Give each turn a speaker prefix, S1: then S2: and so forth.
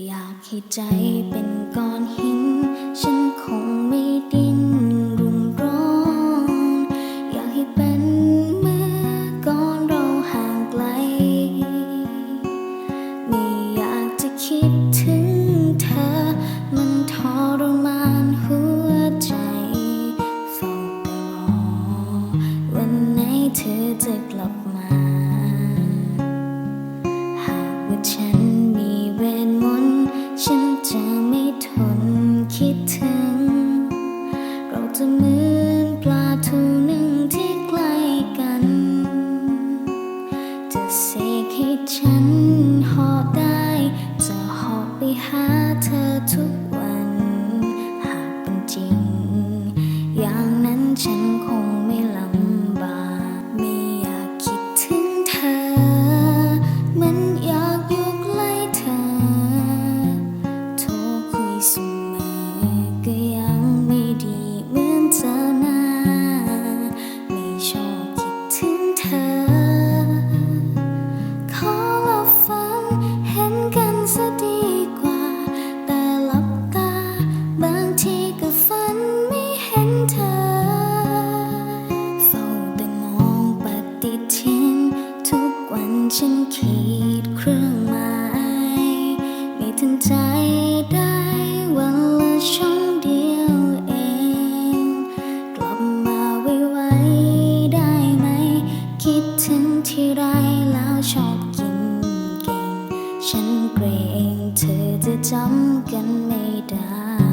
S1: อยากให้ใจเป็นก้อนหิน ฉันคงไม่ดิ้นรุนร้อน อยากให้เป็นเมื่อก่อนเราห่างไกล ไม่อยากจะคิดถึงเธอ มันทรมานหัวใจเฝ้าแต่รอวันไหนเธอจะกลับมา หอบได้ จะหอบไปหา ฉันขีดเครื่องหมายไม่ทันใจได้วันละช่องเดียวเอง กลับมาไวๆได้ไหม คิดถึงที่ไรแล้วชอบกินเก่ง ฉันเกรงเธอจะจำกันไม่ได้